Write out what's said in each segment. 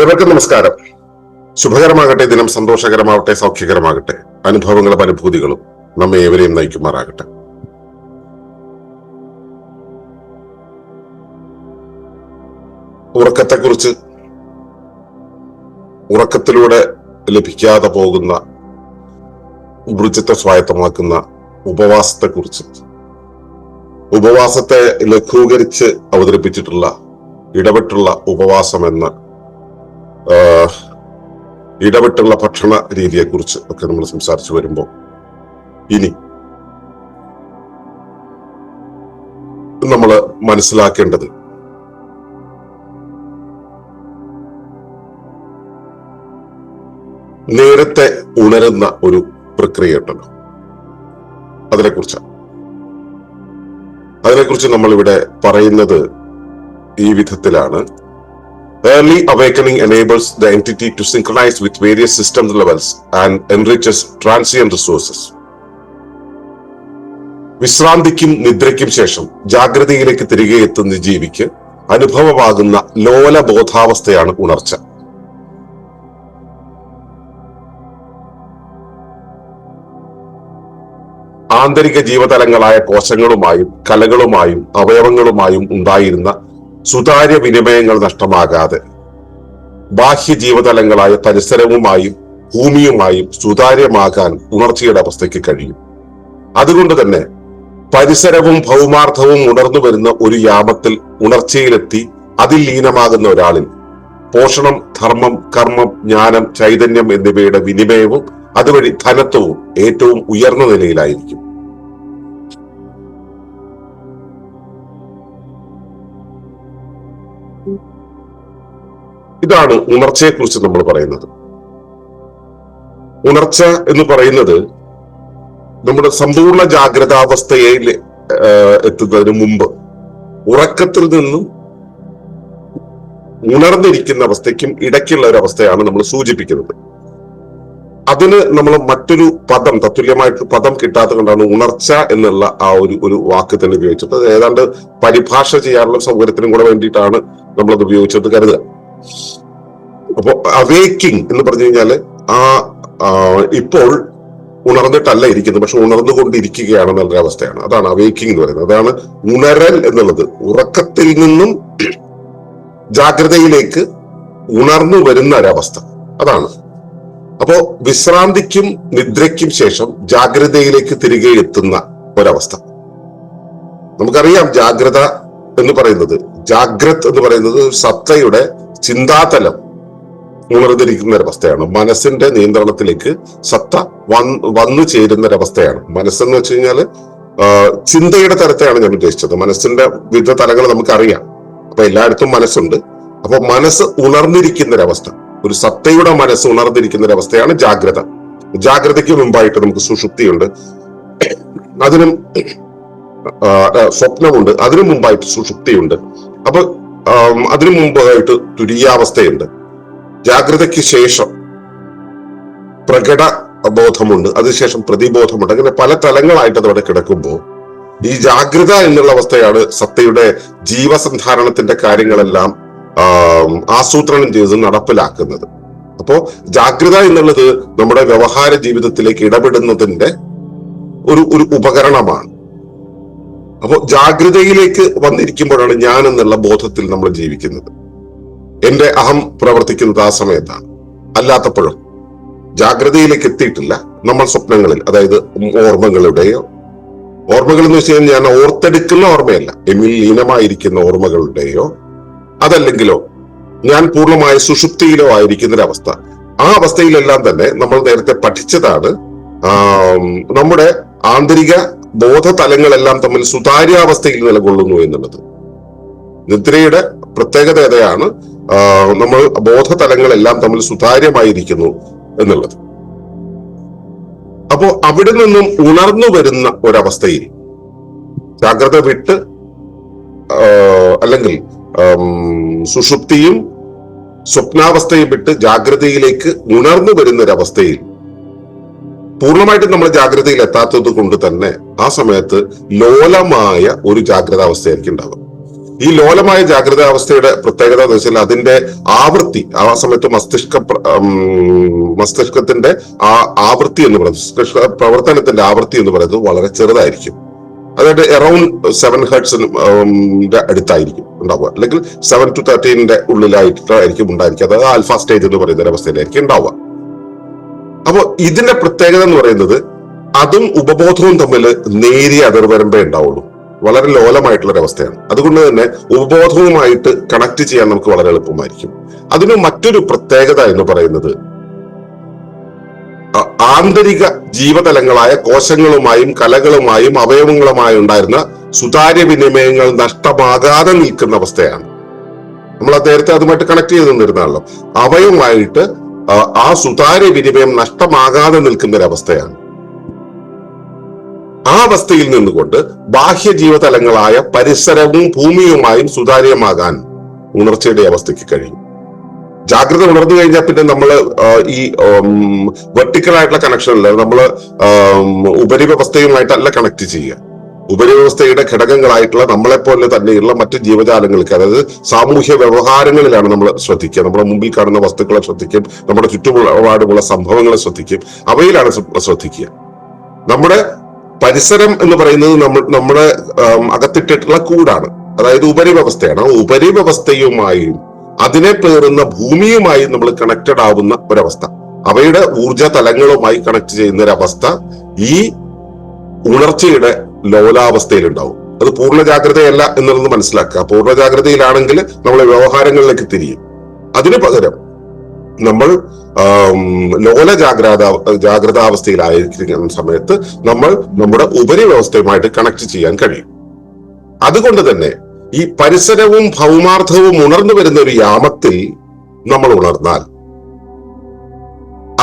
ഏവർക്കും നമസ്കാരം. ശുഭകരമാകട്ടെ ദിനം സന്തോഷകരമാകട്ടെ സൗഖ്യകരമാകട്ടെ അനുഭവങ്ങളും അനുഭൂതികളും നമ്മെ ഏവരെയും നയിക്കുമാറാകട്ടെ. ഉറക്കത്തെക്കുറിച്ച് ഉറക്കത്തിലൂടെ ലഭിക്കാതെ പോകുന്ന ഊർജത്തെ സ്വായത്തമാക്കുന്ന ഉപവാസത്തെക്കുറിച്ച് ഉപവാസത്തെ ലഘൂകരിച്ച് അവതരിപ്പിച്ചിട്ടുള്ള ഇടപെട്ടുള്ള ഉപവാസം എന്ന ഇടപെട്ടുള്ള ഭക്ഷണ രീതിയെക്കുറിച്ച് ഒക്കെ നമ്മൾ സംസാരിച്ചു വരുമ്പോൾ ഇനി നമ്മൾ മനസ്സിലാക്കേണ്ടത് നേരത്തെ ഉണരുന്ന ഒരു പ്രക്രിയ ഉണ്ടല്ലോ. അതിനെക്കുറിച്ചാണ്. അതിനെക്കുറിച്ച് നമ്മളിവിടെ പറയുന്നത് ഈ വിധത്തിലാണ്. Early awakening enables the entity to synchronize with various system levels and enriches transient resources. വിശ്രാന്തിക്കും നിദ്രയ്ക്കും ശേഷം ജാഗ്രതയിലേക്ക് തിരികെ എത്തുന്ന ജീവിക്ക് അനുഭവമാകുന്ന ലോല ബോധാവസ്ഥയാണ് ഉണർച്ച ആന്തരിക ജീവതലങ്ങളായ കോശങ്ങളുമായും കലകളുമായും അവയവങ്ങളുമായും ഉണ്ടായിരുന്ന സുതാര്യ വിനിമയങ്ങൾ നഷ്ടമാകാതെ ബാഹ്യ ജീവതലങ്ങളായ പരിസരവുമായും ഭൂമിയുമായും സുതാര്യമാകാൻ ഉണർച്ചയുടെ അവസ്ഥയ്ക്ക് കഴിയും. അതുകൊണ്ട് തന്നെ പരിസരവും ഭൗമാർത്ഥവും ഉണർന്നു വരുന്ന ഒരു യാമത്തിൽ ഉണർച്ചയിലെത്തി അതിൽ ലീനമാകുന്ന ഒരാളിൽ പോഷണം ധർമ്മം കർമ്മം ജ്ഞാനം ചൈതന്യം എന്നിവയുടെ വിനിമയവും അതുവഴി ധനത്വവും ഏറ്റവും ഉയർന്ന നിലയിലായിരിക്കും. ഇതാണ് ഉണർച്ചയെക്കുറിച്ച് നമ്മൾ പറയുന്നത്. ഉണർച്ച എന്ന് പറയുന്നത് നമ്മുടെ സമ്പൂർണ ജാഗ്രതാവസ്ഥയിൽ ആഹ്, എത്തുന്നതിന് മുമ്പ് ഉറക്കത്തിൽ നിന്നും ഉണർന്നിരിക്കുന്ന അവസ്ഥയ്ക്കും ഇടയ്ക്കുള്ള ഒരു അവസ്ഥയാണ് നമ്മൾ സൂചിപ്പിക്കുന്നത്. അതിന് നമ്മൾ മറ്റൊരു പദം തത്തുല്യമായിട്ട് പദം കിട്ടാത്തത് കൊണ്ടാണ് ഉണർച്ച എന്നുള്ള ആ ഒരു ഒരു വാക്ക് തന്നെ ഉപയോഗിച്ചത്. ഏതാണ്ട് പരിഭാഷ ചെയ്യാനുള്ള സൗകര്യത്തിനും കൂടെ വേണ്ടിയിട്ടാണ് നമ്മളത് ഉപയോഗിച്ചത് കരുതുക. അപ്പോ അവേക്കിംഗ് എന്ന് പറഞ്ഞു കഴിഞ്ഞാൽ ആ ആ, ഇപ്പോൾ ഉണർന്നിട്ടല്ല ഇരിക്കുന്നത്. പക്ഷെ ഉണർന്നുകൊണ്ടിരിക്കുകയാണ് എന്നുള്ള അവസ്ഥയാണ്. അതാണ് അവേക്കിംഗ് എന്ന് പറയുന്നത്. അതാണ് ഉണരൽ എന്നുള്ളത്. ഉറക്കത്തിൽ നിന്നും ജാഗ്രതയിലേക്ക് ഉണർന്നു വരുന്ന ഒരവസ്ഥ. അതാണ്. അപ്പോ വിശ്രാന്തിക്കും നിദ്രയ്ക്കും ശേഷം ജാഗ്രതയിലേക്ക് തിരികെ എത്തുന്ന ഒരവസ്ഥ. നമുക്കറിയാം ജാഗ്രത എന്ന് പറയുന്നത് ജാഗ്രത് എന്ന് പറയുന്നത് സത്തയുടെ ചിന്താതലം ഉണർന്നിരിക്കുന്ന ഒരവസ്ഥയാണ് മനസ്സിന്റെ നിയന്ത്രണത്തിലേക്ക് സത്ത വന്ന് ചേരുന്ന ഒരവസ്ഥയാണ് മനസ്സെന്ന് വെച്ച് കഴിഞ്ഞാൽ ചിന്തയുടെ തരത്തെയാണ് ഞാൻ ഉദ്ദേശിച്ചത്. മനസ്സിന്റെ വിവിധ തലങ്ങൾ നമുക്കറിയാം. അപ്പൊ എല്ലായിടത്തും മനസ്സുണ്ട്. അപ്പൊ മനസ്സ് ഉണർന്നിരിക്കുന്ന ഒരവസ്ഥ ഒരു സത്തയുടെ മനസ്സ് ഉണർന്നിരിക്കുന്ന ഒരവസ്ഥയാണ് ജാഗ്രത. ജാഗ്രതയ്ക്ക് മുമ്പായിട്ട് നമുക്ക് സുഷുപ്തിയുണ്ട്. അതിനും സ്വപ്നമുണ്ട്. അതിനു മുമ്പായിട്ട് സുഷുപ്തിയുണ്ട്. അപ്പൊ അതിനു മുമ്പായിട്ട് തുരീയാവസ്ഥയുണ്ട് ജാഗ്രതയ്ക്ക് ശേഷം പ്രകട ബോധമുണ്ട് അതിനുശേഷം പ്രതിബോധമുണ്ട്. അങ്ങനെ പല തലങ്ങളായിട്ട് അതവിടെ കിടക്കുമ്പോൾ ഈ ജാഗ്രത എന്നുള്ള അവസ്ഥയാണ് സത്തയുടെ ജീവസന്ധാരണത്തിന്റെ കാര്യങ്ങളെല്ലാം ആസൂത്രണം ചെയ്ത് നടപ്പിലാക്കുന്നത്. അപ്പോ ജാഗ്രത എന്നുള്ളത് നമ്മുടെ വ്യവഹാര ജീവിതത്തിലേക്ക് ഇടപെടുന്നതിന്റെ ഒരു ഒരു ഉപകരണമാണ്. അപ്പോ ജാഗ്രതയിലേക്ക് വന്നിരിക്കുമ്പോഴാണ് ഞാൻ എന്നുള്ള ബോധത്തിൽ നമ്മൾ ജീവിക്കുന്നത്. എന്റെ അഹം പ്രവർത്തിക്കുന്നത് ആ സമയത്താണ്. അല്ലാത്തപ്പോഴും ജാഗ്രതയിലേക്ക് എത്തിയിട്ടില്ല. നമ്മൾ സ്വപ്നങ്ങളിൽ അതായത് ഓർമ്മകളുടെയോ ഓർമ്മകൾ എന്ന് വെച്ച് കഴിഞ്ഞാൽ ഞാൻ ഓർത്തെടുക്കുന്ന ഓർമ്മയല്ല. എന്നിൽ ലീനമായിരിക്കുന്ന ഓർമ്മകളുടെയോ അതല്ലെങ്കിലോ ഞാൻ പൂർണമായ സുഷുപ്തിയിലോ ആയിരിക്കുന്ന ഒരു അവസ്ഥ ആ അവസ്ഥയിലെല്ലാം തന്നെ നമ്മൾ നേരത്തെ പഠിച്ചതാണ് നമ്മുടെ ആന്തരിക ബോധതലങ്ങളെല്ലാം തമ്മിൽ സുതാര്യാവസ്ഥയിൽ നിലകൊള്ളുന്നു എന്നുള്ളത്. നിദ്രയുടെ പ്രത്യേകത ഏതാണ്? ആ, നമ്മൾ ബോധതലങ്ങളെല്ലാം തമ്മിൽ സുതാര്യമായിരിക്കുന്നു എന്നുള്ളത്. അപ്പോ അവിടെ നിന്നും ഉണർന്നു വരുന്ന ഒരവസ്ഥയിൽ ജാഗ്രത വിട്ട് അല്ലെങ്കിൽ സുഷുപ്തിയും സ്വപ്നാവസ്ഥയും വിട്ട് ജാഗ്രതയിലേക്ക് ഉണർന്നു വരുന്ന ഒരവസ്ഥയിൽ പൂർണമായിട്ടും നമ്മൾ ജാഗ്രതയിൽ എത്താത്തത് കൊണ്ട് തന്നെ ആ സമയത്ത് ലോലമായ ഒരു ജാഗ്രതാവസ്ഥയായിരിക്കും ഉണ്ടാകും ഈ ലോലമായ ജാഗ്രത അവസ്ഥയുടെ പ്രത്യേകത എന്ന് വെച്ചാൽ അതിന്റെ ആവൃത്തി ആ സമയത്ത് മസ്തിഷ്ക മസ്തിഷ്കത്തിന്റെ ആ ആവൃത്തി എന്ന് പറയുന്നത് മസ്തിഷ്ക പ്രവർത്തനത്തിന്റെ ആവൃത്തി എന്ന് പറയുന്നത് വളരെ ചെറുതായിരിക്കും. അതായത് എറൗണ്ട് സെവൻ ഹെർട്സിന്റെ അടുത്തായിരിക്കും ഉണ്ടാവുക. അല്ലെങ്കിൽ സെവൻ ടു തേർട്ടീനിന്റെ ഉള്ളിലായിട്ടായിരിക്കും ഉണ്ടായിരിക്കുക. അതായത് ആൽഫ സ്റ്റേജ് എന്ന് പറയുന്ന ഒരു അവസ്ഥയിലായിരിക്കും ഉണ്ടാവുക. അപ്പോ ഇതിന്റെ പ്രത്യേകത എന്ന് പറയുന്നത് അതും ഉപബോധവും തമ്മിൽ നേരിയ അതിർവരമ്പേ ഉണ്ടാവുള്ളൂ. വളരെ ലോലമായിട്ടുള്ള ഒരവസ്ഥയാണ് അതുകൊണ്ട് തന്നെ ഉപബോധവുമായിട്ട് കണക്ട് ചെയ്യാൻ നമുക്ക് വളരെ എളുപ്പമായിരിക്കും. അതിന് മറ്റൊരു പ്രത്യേകത എന്ന് പറയുന്നത് ആന്തരിക ജീവതലങ്ങളായ കോശങ്ങളുമായും കലകളുമായും അവയവങ്ങളുമായി ഉണ്ടായിരുന്ന സുതാര്യ വിനിമയങ്ങൾ നഷ്ടമാകാതെ നിൽക്കുന്ന അവസ്ഥയാണ്. നമ്മൾ നേരത്തെ അതുമായിട്ട് കണക്ട് ചെയ്ത് നിന്നിരുന്നാണല്ലോ അവയുമായിട്ട് ആ, സുതാര്യ വിനിമയം നഷ്ടമാകാതെ നിൽക്കുന്ന ഒരു അവസ്ഥയാണ് ആ അവസ്ഥയിൽ നിന്നുകൊണ്ട് ബാഹ്യ ജീവതലങ്ങളായ പരിസരവും ഭൂമിയുമായും സുതാര്യമാകാൻ ഉണർച്ചയുടെ അവസ്ഥയ്ക്ക് കഴിയും ജാഗ്രത ഉണർന്നു കഴിഞ്ഞാൽ പിന്നെ നമ്മൾ ഈ വെർട്ടിക്കൽ ആയിട്ടുള്ള അല്ല നമ്മൾ ഉപരിവ്യവസ്ഥയുമായിട്ടല്ല കണക്ട് ചെയ്യുക. ഉപരിവ്യവസ്ഥയുടെ ഘടകങ്ങളായിട്ടുള്ള നമ്മളെപ്പോലെ തന്നെയുള്ള മറ്റ് ജീവജാലങ്ങൾക്ക് അതായത് സാമൂഹ്യ വ്യവഹാരങ്ങളിലാണ് നമ്മൾ ശ്രദ്ധിക്കുക. നമ്മുടെ മുമ്പിൽ കാണുന്ന വസ്തുക്കളെ ശ്രദ്ധിക്കും. നമ്മുടെ ചുറ്റുപാടുമുള്ള സംഭവങ്ങളെ ശ്രദ്ധിക്കും. അവയിലാണ് ശ്രദ്ധിക്കുക. നമ്മുടെ പരിസരം എന്ന് പറയുന്നത് നമ്മൾ നമ്മുടെ അകത്തിട്ടിട്ടുള്ള കൂടാണ്. അതായത് ഉപരിവ്യവസ്ഥയാണ്. ഉപരിവ്യവസ്ഥയുമായും അതിനെ പേറുന്ന ഭൂമിയുമായും നമ്മൾ കണക്റ്റഡ് ആവുന്ന ഒരവസ്ഥ. അവയുടെ ഊർജ തലങ്ങളുമായി കണക്ട് ചെയ്യുന്ന ഒരവസ്ഥ ഈ ഉണർച്ചയുടെ ലോലാവസ്ഥയിലുണ്ടാവും. അത് പൂർണ ജാഗ്രതയല്ല എന്നുള്ളത് മനസ്സിലാക്കുക. പൂർണ ജാഗ്രതയിലാണെങ്കിൽ നമ്മളെ വ്യവഹാരങ്ങളിലേക്ക് തിരിയും. അതിനു പകരം നമ്മൾ ലോല ജാഗ്രത ജാഗ്രതാവസ്ഥയിലായിരിക്കുന്ന സമയത്ത് നമ്മൾ നമ്മുടെ ഉപരിവ്യവസ്ഥയുമായിട്ട് കണക്ട് ചെയ്യാൻ കഴിയും. അതുകൊണ്ട് തന്നെ ഈ പരിസരവും ഭൗമാർത്ഥവും ഉണർന്നു വരുന്ന ഒരു യാമത്തിൽ നമ്മൾ ഉണർന്നാൽ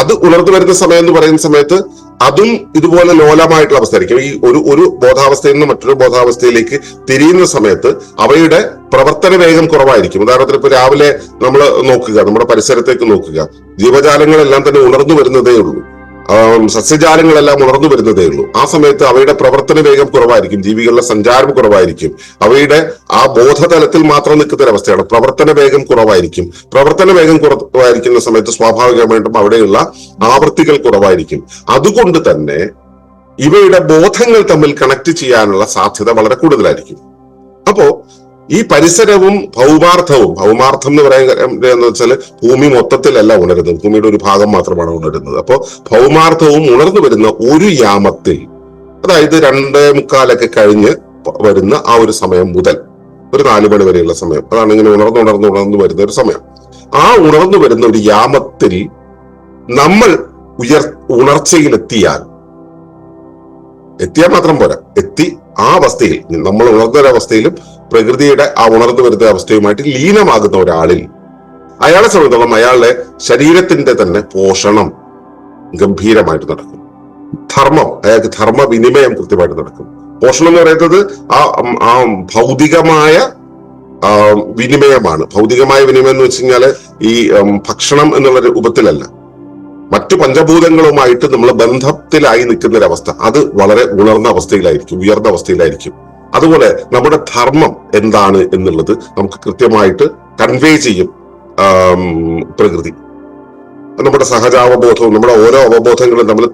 അത് ഉണർന്നു വരുന്ന സമയം എന്ന് പറയുന്ന സമയത്ത് അതും ഇതുപോലെ ലോലമായിട്ടുള്ള അവസ്ഥയായിരിക്കും. ഈ ഒരു ഒരു ബോധാവസ്ഥയിൽ നിന്ന് മറ്റൊരു ബോധാവസ്ഥയിലേക്ക് തിരിയുന്ന സമയത്ത് അവയുടെ പ്രവർത്തന വേഗം കുറവായിരിക്കും. ഉദാഹരണത്തിന് ഇപ്പൊ രാവിലെ നമ്മൾ നോക്കുക നമ്മുടെ പരിസരത്തേക്ക് നോക്കുക. ജീവജാലങ്ങളെല്ലാം തന്നെ ഉണർന്നു വരുന്നതേ ഉള്ളൂ. സസ്യജാലങ്ങളെല്ലാം ഉണർന്നു വരുന്നതേ ഉള്ളൂ. ആ സമയത്ത് അവയുടെ പ്രവർത്തന വേഗം കുറവായിരിക്കും ജീവികളുടെ സഞ്ചാരം കുറവായിരിക്കും. അവയുടെ ആ ബോധതലത്തിൽ മാത്രം നിൽക്കുന്ന ഒരു അവസ്ഥയാണ് പ്രവർത്തന വേഗം കുറവായിരിക്കും. പ്രവർത്തന വേഗം കുറവായിരിക്കുന്ന സമയത്ത് സ്വാഭാവികമായിട്ടും അവിടെയുള്ള ആവൃത്തികൾ കുറവായിരിക്കും. അതുകൊണ്ട് തന്നെ ഇവയുടെ ബോധങ്ങൾ തമ്മിൽ കണക്ട് ചെയ്യാനുള്ള സാധ്യത വളരെ കൂടുതലായിരിക്കും. അപ്പോ ഈ പരിസരവും ഭൗമാർത്ഥവും ഭൗമാർത്ഥം എന്ന് പറയുന്നത് വെച്ചാൽ ഭൂമി മൊത്തത്തിലല്ല ഉണരുന്നത്. ഭൂമിയുടെ ഒരു ഭാഗം മാത്രമാണ് ഉണരുന്നത്. അപ്പോൾ ഭൗമാർത്ഥവും ഉണർന്നു വരുന്ന ഒരു യാമത്തിൽ അതായത് രണ്ടേ മുക്കാലൊക്കെ കഴിഞ്ഞ് വരുന്ന ആ ഒരു സമയം മുതൽ ഒരു നാല് മണി വരെയുള്ള സമയം. അതാണ് ഇങ്ങനെ ഉണർന്നു ഉണർന്നു ഉണർന്നു വരുന്ന ഒരു സമയം. ആ ഉണർന്നു വരുന്ന ഒരു യാമത്തിൽ നമ്മൾ ഉയർ ഉണർച്ചയിലെത്തിയാൽ എത്തിയാൽ മാത്രം പോരാ. എത്തി ആ അവസ്ഥയിൽ നമ്മൾ ഉണർന്ന ഒരു അവസ്ഥയിലും പ്രകൃതിയുടെ ആ ഉണർന്നു വരുന്ന അവസ്ഥയുമായിട്ട് ലീനമാകുന്ന ഒരാളിൽ അയാളെ സംബന്ധിച്ചോളം അയാളുടെ ശരീരത്തിന്റെ തന്നെ പോഷണം ഗംഭീരമായിട്ട് നടക്കും. ധർമ്മം അയാൾക്ക് ധർമ്മ വിനിമയം കൃത്യമായിട്ട് നടക്കും. പോഷണം എന്ന് പറയുന്നത് ആ ആ ഭൗതികമായ വിനിമയമാണ്. ഭൗതികമായ വിനിമയം എന്ന് വെച്ച് കഴിഞ്ഞാൽ ഈ ഭക്ഷണം എന്നുള്ള രൂപത്തിലല്ല മറ്റു പഞ്ചഭൂതങ്ങളുമായിട്ട് നമ്മൾ ബന്ധത്തിലായി നിൽക്കുന്ന ഒരു അവസ്ഥ അത് വളരെ ഉണർന്ന അവസ്ഥയിലായിരിക്കും ഉയർന്ന അവസ്ഥയിലായിരിക്കും. അതുപോലെ നമ്മുടെ ധർമ്മം എന്താണ് എന്നുള്ളത് നമുക്ക് കൃത്യമായിട്ട് കൺവേ ചെയ്യും പ്രകൃതി. നമ്മുടെ സഹജാവബോധവും നമ്മുടെ ഓരോ അവബോധങ്ങളും നമ്മൾ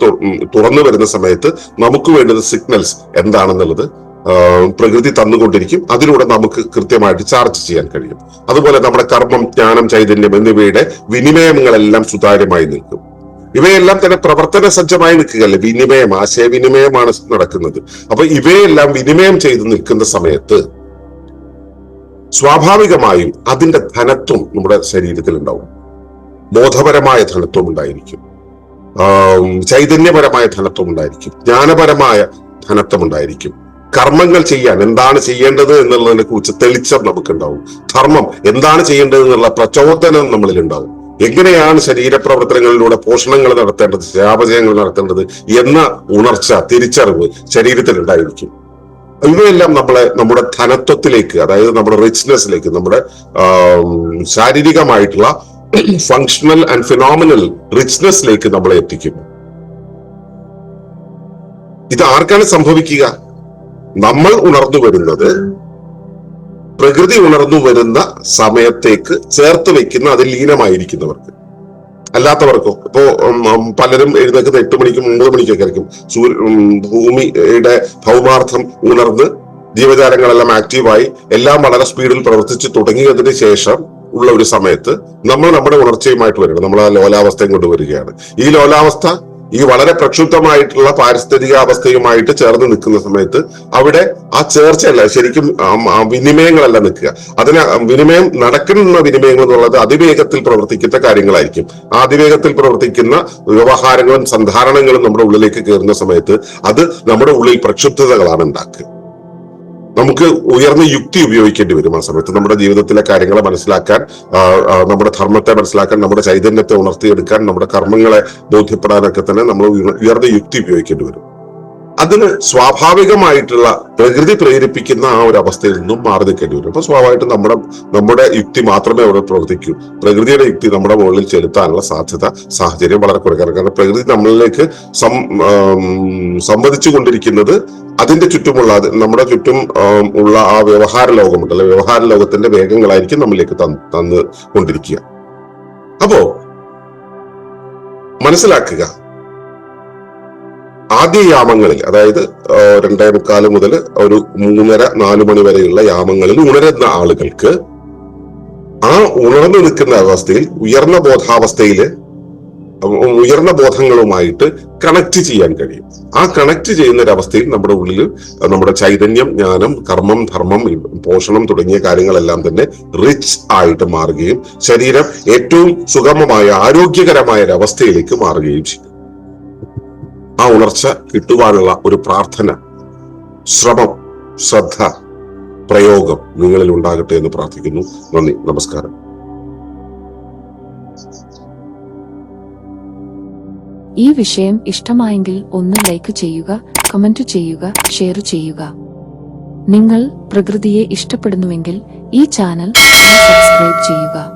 തുറന്നു വരുന്ന സമയത്ത് നമുക്ക് വേണ്ടുന്ന സിഗ്നൽസ് എന്താണെന്നുള്ളത് പ്രകൃതി തന്നുകൊണ്ടിരിക്കും. അതിലൂടെ നമുക്ക് കൃത്യമായിട്ട് ചാർജ് ചെയ്യാൻ കഴിയും. അതുപോലെ നമ്മുടെ കർമ്മം ജ്ഞാനം ചൈതന്യം എന്നിവയുടെ വിനിമയങ്ങളെല്ലാം സുതാര്യമായി നിൽക്കും. ഇവയെല്ലാം തന്നെ പ്രവർത്തന സജ്ജമായി നിൽക്കുകയല്ലേ? വിനിമയം ആശയവിനിമയമാണ് നടക്കുന്നത്. അപ്പൊ ഇവയെല്ലാം വിനിമയം ചെയ്ത് നിൽക്കുന്ന സമയത്ത് സ്വാഭാവികമായും അതിന്റെ ധനത്വം നമ്മുടെ ശരീരത്തിൽ ഉണ്ടാവും. ബോധപരമായ ധനത്വം ഉണ്ടായിരിക്കും. ചൈതന്യപരമായ ധനത്വം ഉണ്ടായിരിക്കും. ജ്ഞാനപരമായ ധനത്വം ഉണ്ടായിരിക്കും. കർമ്മങ്ങൾ ചെയ്യാൻ എന്താണ് ചെയ്യേണ്ടത് എന്നുള്ളതിനെ കുറിച്ച് തെളിച്ചം നമുക്കുണ്ടാവും. ധർമ്മം എന്താണ് ചെയ്യേണ്ടത് എന്നുള്ള പ്രചോദനം നമ്മളിൽ ഉണ്ടാവും എങ്ങനെയാണ് ശരീരപ്രവർത്തനങ്ങളിലൂടെ പോഷണങ്ങൾ നടത്തേണ്ടത് ശാപചയങ്ങൾ നടത്തേണ്ടത് എന്ന ഉണർച്ച തിരിച്ചറിവ് ശരീരത്തിൽ ഉണ്ടായിരിക്കും. ഇവയെല്ലാം നമ്മളെ നമ്മുടെ ധനത്വത്തിലേക്ക് അതായത് നമ്മുടെ റിച്ച്നെസ്സിലേക്ക് നമ്മുടെ ശാരീരികമായിട്ടുള്ള ഫങ്ഷണൽ ആൻഡ് ഫിനോമിനൽ റിച്ച്നെസ്സിലേക്ക് നമ്മളെ എത്തിക്കും. ഇത് ആർക്കാണ് സംഭവിക്കുക? നമ്മൾ ഉണർന്നു വരുന്നത് പ്രകൃതി ഉണർന്നു വരുന്ന സമയത്തേക്ക് ചേർത്ത് വെക്കുന്ന അതിൽ ലീനമായിരിക്കുന്നവർക്ക്. അല്ലാത്തവർക്കോ ഇപ്പോ പലരും എഴുന്നേക്കുന്ന എട്ട് മണിക്കും ഒമ്പത് മണിക്കൊക്കെ ആയിരിക്കും. സൂര്യ ഭൂമിയുടെ ഭൗമാർത്ഥം ഉണർന്ന് ജീവജാലങ്ങളെല്ലാം ആക്റ്റീവായി എല്ലാം വളരെ സ്പീഡിൽ പ്രവർത്തിച്ച് തുടങ്ങിയതിന് ശേഷം ഉള്ള ഒരു സമയത്ത് നമ്മൾ നമ്മുടെ ഉണർച്ചയുമായിട്ട് വരികയാണ് നമ്മൾ ആ ലോലാവസ്ഥയും കൊണ്ടുവരികയാണ് ഈ ലോലാവസ്ഥ ഈ വളരെ പ്രക്ഷുബ്ധമായിട്ടുള്ള പാരിസ്ഥിതിക അവസ്ഥയുമായിട്ട് ചേർന്ന് നിൽക്കുന്ന സമയത്ത് അവിടെ ആ ചേർച്ചയല്ല ശരിക്കും വിനിമയങ്ങളല്ല നിൽക്കുക. അതിന് വിനിമയം നടക്കുന്ന വിനിമയങ്ങൾ എന്നുള്ളത് അതിവേഗത്തിൽ പ്രവർത്തിക്കുന്ന കാര്യങ്ങളായിരിക്കും. ആ അതിവേഗത്തിൽ പ്രവർത്തിക്കുന്ന വ്യവഹാരങ്ങളും സന്ധാരണങ്ങളും നമ്മുടെ ഉള്ളിലേക്ക് കയറുന്ന സമയത്ത് അത് നമ്മുടെ ഉള്ളിൽ പ്രക്ഷുബ്ധതകളാണ് ഉണ്ടാക്കുക. നമുക്ക് ഉയർന്ന യുക്തി ഉപയോഗിക്കേണ്ടി വരും ആ സമയത്ത്. നമ്മുടെ ജീവിതത്തിലെ കാര്യങ്ങളെ മനസ്സിലാക്കാൻ നമ്മുടെ ധർമ്മത്തെ മനസ്സിലാക്കാൻ നമ്മുടെ ചൈതന്യത്തെ ഉണർത്തിയെടുക്കാൻ നമ്മുടെ കർമ്മങ്ങളെ ബോധ്യപ്പെടാനൊക്കെ തന്നെ നമ്മൾ ഉയർന്ന യുക്തി ഉപയോഗിക്കേണ്ടി വരും. അതിന് സ്വാഭാവികമായിട്ടുള്ള പ്രകൃതി പ്രേരിപ്പിക്കുന്ന ആ ഒരു അവസ്ഥയിൽ നിന്നും മാറി നിൽക്കേണ്ടി വരും. അപ്പൊ സ്വാഭാവികമായിട്ടും നമ്മുടെ നമ്മുടെ യുക്തി മാത്രമേ അവിടെ പ്രവർത്തിക്കൂ. പ്രകൃതിയുടെ യുക്തി നമ്മുടെ മുകളിൽ ചെലുത്താനുള്ള സാധ്യത സാഹചര്യം വളരെ കുറയ്ക്കാറ് കാരണം പ്രകൃതി നമ്മളിലേക്ക് സം സംവദിച്ചു കൊണ്ടിരിക്കുന്നത് അതിന്റെ ചുറ്റുമുള്ള നമ്മുടെ ചുറ്റും ഉള്ള ആ വ്യവഹാര ലോകമുണ്ട്. അല്ലെ വ്യവഹാര ലോകത്തിന്റെ വേഗങ്ങളായിരിക്കും നമ്മളിലേക്ക് തന്നു കൊണ്ടിരിക്കുക. അപ്പോ മനസ്സിലാക്കുക ആദ്യ യാമങ്ങളിൽ അതായത് രണ്ടേ മുക്കാൽ മുതൽ ഒരു മൂന്നര നാലു മണി വരെയുള്ള യാമങ്ങളിൽ ഉണരുന്ന ആളുകൾക്ക് ആ ഉണർന്നു നിൽക്കുന്ന അവസ്ഥയിൽ ഉയർന്ന ബോധാവസ്ഥയിൽ ഉയർന്ന ബോധങ്ങളുമായിട്ട് കണക്ട് ചെയ്യാൻ കഴിയും. ആ കണക്ട് ചെയ്യുന്ന ഒരവസ്ഥയിൽ നമ്മുടെ ഉള്ളിൽ നമ്മുടെ ചൈതന്യം ജ്ഞാനം കർമ്മം ധർമ്മം പോഷണം തുടങ്ങിയ കാര്യങ്ങളെല്ലാം തന്നെ റിച്ച് ആയിട്ട് മാറുകയും ശരീരം ഏറ്റവും സുഗമമായ ആരോഗ്യകരമായ ഒരവസ്ഥയിലേക്ക് മാറുകയും ചെയ്യും. ആ ഉണർച്ച കിട്ടുവാനുള്ള ഒരു പ്രാർത്ഥന ശ്രമം ശ്രദ്ധ പ്രയോഗം നിങ്ങളിൽ ഉണ്ടാകട്ടെ എന്ന് പ്രാർത്ഥിക്കുന്നു. നന്ദി നമസ്കാരം. ഈ വിഷയം ഇഷ്ടമായെങ്കിൽ ഒന്ന് ലൈക്ക് ചെയ്യുക കമന്റ് ചെയ്യുക ഷെയർ ചെയ്യുക. നിങ്ങൾ പ്രകൃതിയെ ഇഷ്ടപ്പെടുന്നുവെങ്കിൽ ഈ ചാനൽ സബ്സ്ക്രൈബ് ചെയ്യുക.